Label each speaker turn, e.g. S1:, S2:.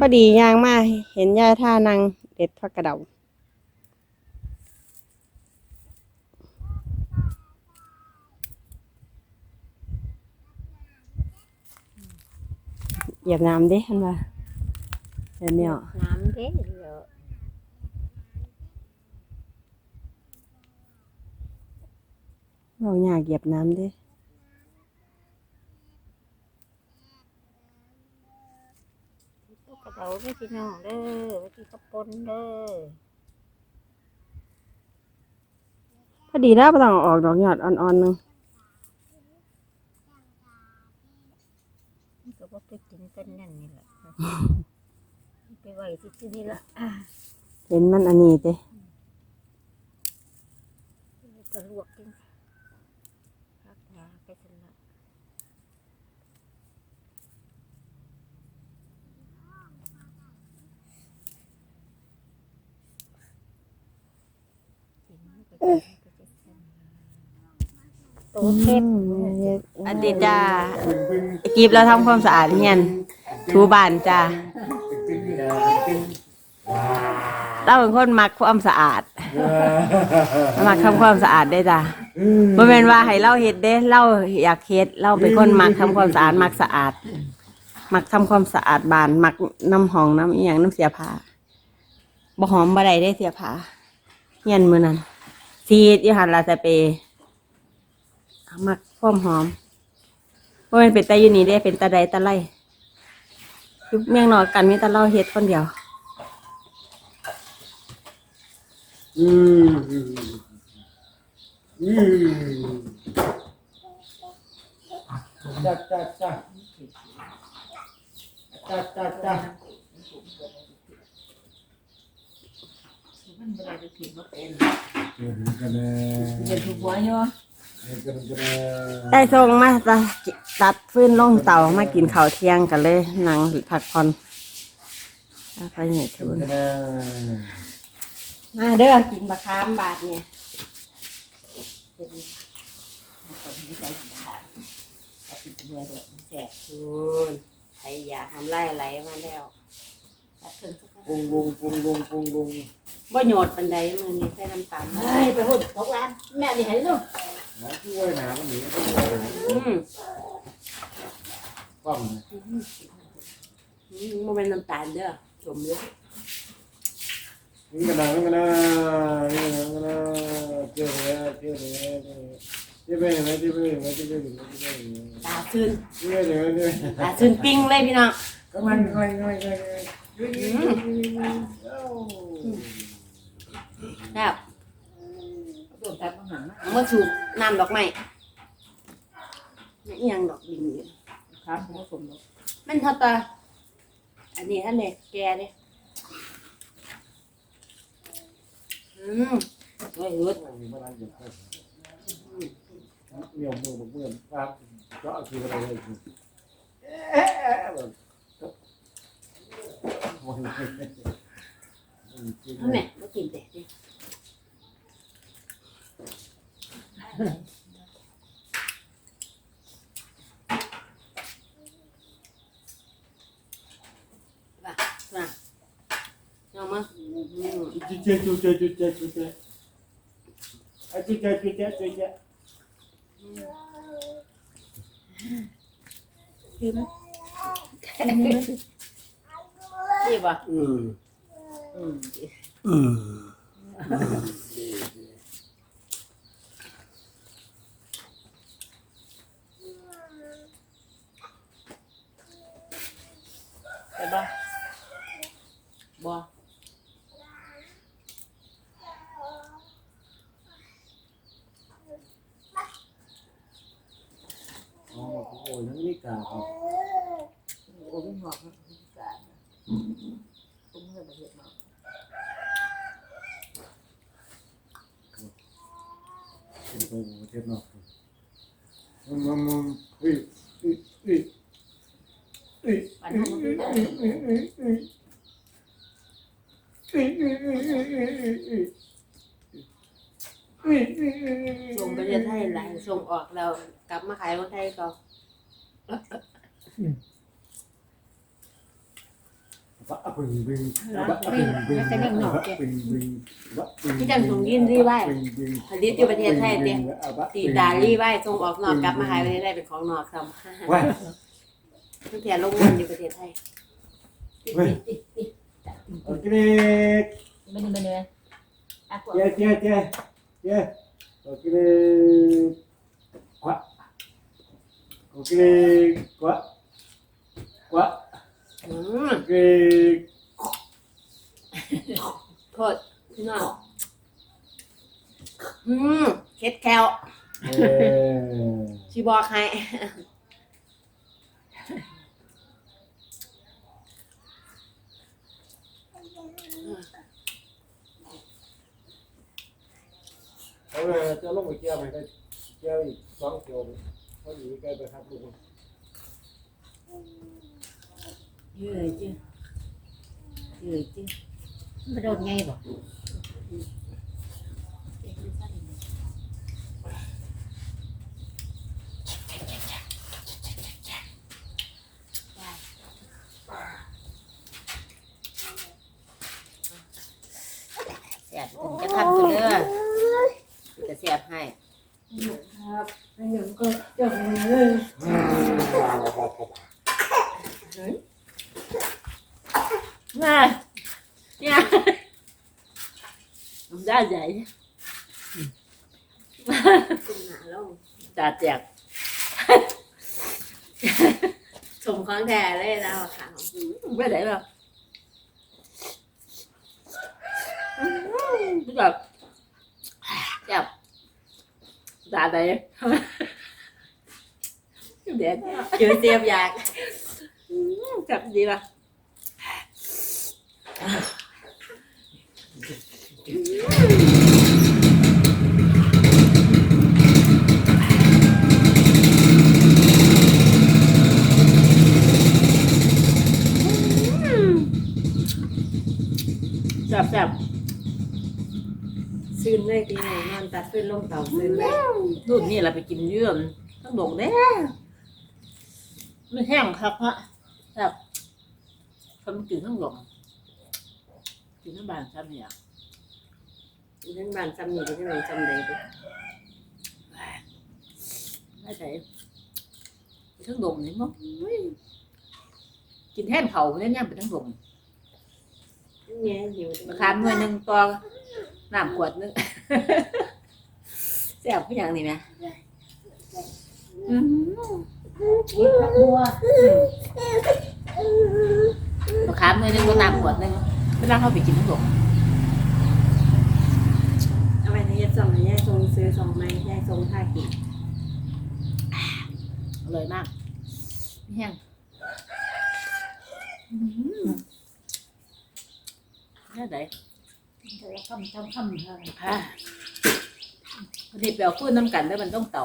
S1: พอดีย่างมาเห็นยายท่านางเด็ดผักกระเดาเหยียบน้ำดิเห็นป่ะเดี๋ยวนี้อะ
S2: น้ำเด้เยอะ
S1: เราอยากเหยียบน้ำดิ
S2: ลูกกระเดาไม่พี่น้องเด้อไม่พี่กระปนเด้อ
S1: พอดีแล้วไม่ต้องเอาออกดอกหยอดอ่อนๆหนึง
S2: มันก็บ่ไปกินกันนั่นนี่แหละไปไว้ที่ที่นี่ละ
S1: เห็นมันอันนี้เด้
S2: จะลวกกินพักยาไปสละ กินมันก็จะก็จะสั่นโตเทพ
S1: อันดีจ้ากีบเราทำความสะอาดเฮียนถูบ้านจ้าเราเป็นคนมักความสะอาดมักทำความสะอาดได้จ้าบ่แม่นว่าให้เราเฮ็ดเด้เราอยากเฮ็ดเราเป็นคนมักทำความสะอาดมักสะอาด มักทำความสะอาดบ้านมักน้ำหองน้ำอีหยังน้ำเสียผ้าบ่หอมบ่ได้ได้เสียผ้าเฮียนมื้อนั้น ซีดยู่หันล่ะแต่เปย์มักความหอมว่ามันเป็นตาอยู่นี่ได้เป็นตาใดตาไล่ยุบเมียงนอกกันมีตาเล่าเฮ็ดคนเดียว
S3: อืมอืมอืมจ้าจ้าจ้าจ้าจ้าจ้า
S2: มัน บ่ได้ไปผิดบ่เป็น
S3: เดี๋ยวกันนะ
S2: เดี๋ยวถูกหัวอยู่
S3: เดี๋ยวกันนะ
S1: ได้ส่งมาตาตัดฟื้นลงเตามากินข้าวเที่ยงกันเลยนั่งพักผ่อนแล้วไปเนี่ยทุน
S3: กันนะ
S1: มาเด้อกินบะคามบาทเนี่ยแจกทุนใครอยากทำไรไหลมาแล้วตัดเครื่องสัก
S3: ปุงวงปุงวงปุงวง
S1: บ่โยดปันไดมือนี้ใส่น้ำตาล
S2: เฮ้ยไปพูดของร้านแม่นี่ให้ลูก
S3: หาช่วยหนามันหนี
S1: อืม
S3: ป้อม
S1: อืมบ่เป็นน้ำตาลเด้อสมเลย
S3: นี่กันนะนี่กันนะนี่กันนะกันนะเจ้าเนี่ยเจ้าเนี่ยเจ้าเป็นยังไงเจ้าเป็นยังไงเจ้าเป็นยังไงเจ้าเป็นยังไง
S1: ตาซื่น
S3: เจ้าเป็นยังไงเจ้าเป็นยังไง
S1: ตาซื่นปิ้งเลยพี่น้อง
S3: ก็มันก็มันก็มันก็มัน
S1: แล้ว
S2: โดนตัดมาหันมา
S1: เอามาสูบน้ำดอกไม้นี่อิหยังดอกดินอยู่
S2: ครับผสมแล้ว
S1: มันเท่าตาอันนี้ท่านเนี่ยแกเนี่ยอืมโอ้ยรุด
S3: เดี๋ยวมือมือครับก็คืออะไรเลยคือ
S1: เอาแม่มากินแต่ดิว่าว่าเอามาอืม
S3: จุ๊เจ๊จุ๊เจ๊จุ๊เจ๊จุ๊เจ๊ไอ้จุ๊เจ๊จุ๊เจ๊จุ๊เจ๊
S1: นี่ป่ะ
S3: อืม
S2: อืม
S3: อืม
S1: ไปบ่บ่
S3: อ๋อ โอ้ยนั่นนี่กาครับ
S2: โอ้ยหอกนะการผมเมื่อประเทศมา
S3: เป็น ไปประเทศนอกมันมันมันเฮ้ยเฮ้ยเฮ้ยเฮ้ย
S2: ปันนั้นมันเป็นอะไร
S1: ส่งประเทศไทยหลายส่งออกเรากลับมาขายคนไทยก็
S3: วะปึงปึงวะปึงปึงวะปึงปึงวะปึง
S4: ที่จังถุงยินรีไว้
S3: ปึงปึง
S4: ผลิตอยู่ประเทศไทยเด้
S3: วะ
S4: ตีดารีไว้ส่งออกนอกกลับมาขายประเทศไทยเป็นของนอกซ้ำ
S3: ว้าย
S4: เพิ่งแต่ลงเงินอยู่ประเทศไทย
S3: เว้ยโอเค
S5: ไม่ได้ไม่ได้อะกลัว
S3: เจ๊เจ๊เจ๊เจ๊โอเคกวะโอเคกวะกวะ
S4: อืม
S3: โอเค
S4: โทษพี่น้องอืมเค็ดแคล
S3: เออ
S4: ชีบอกให้
S3: เอาเลยจะลงไปเกี่ยวไหมก็เกี่ยวอีกสองเกี่ยวพอดีใกล้ไปครับลูก
S4: เยื่อจื้อเยื่อจื้อ
S5: ไม่โดนไง บ่
S4: แสบถึงจะคันตัวเด้อจะแสบให้
S5: ครั บไม่หนึ่งก็จบเลย
S4: น่าเนี่ยได้ใหญ่จ่าแจกชมของแท้เลยนะค่ะไม่ได้หรอกแบบแบบด่าได้เด็ดเจอเสียบอยาก จับดีป่ะ จับจับซื้นเลยทีนี้นอนตัดฟื้นลงเต่าซื้นเลยรุ่นนี้เราไปกินเยื่อมต้องบอกเด้มันแห้งครับฮะแบบคนกินทั้งหลง กินทั้งบานซ้ำเนี่ยกินทั้งบานซ้ำนี่กินทั้งบานซ้ำเลยไปไม่ใช่กินทั้งหลงนี่มั้งกินแท่นเผาเนี่ยเนี่ยเป็นทั้งหลง
S5: เนี่ยหิว
S4: มะขามหน่วยหนึ่งตัวน้ำขวดหนึง แซ่บขึ้นอย่างนี้ไหมอืม
S5: บัว
S4: มะขามหน่วยหนึ่งตัวน้ำขวดหนึ่ง เวลาเขาไปกินทั้งหมด
S5: เอาไปในยัดส่งในยัดส่งซื้อส่งไหมยัดส่งท่ากิน
S4: อร่อยมากแห้งแค่ไหน
S5: แต่ละคำคำคำเท่านั้น
S4: ค่ะพอดีไปเอาฟื้นน้ำกันแล้วมันต้องเต่า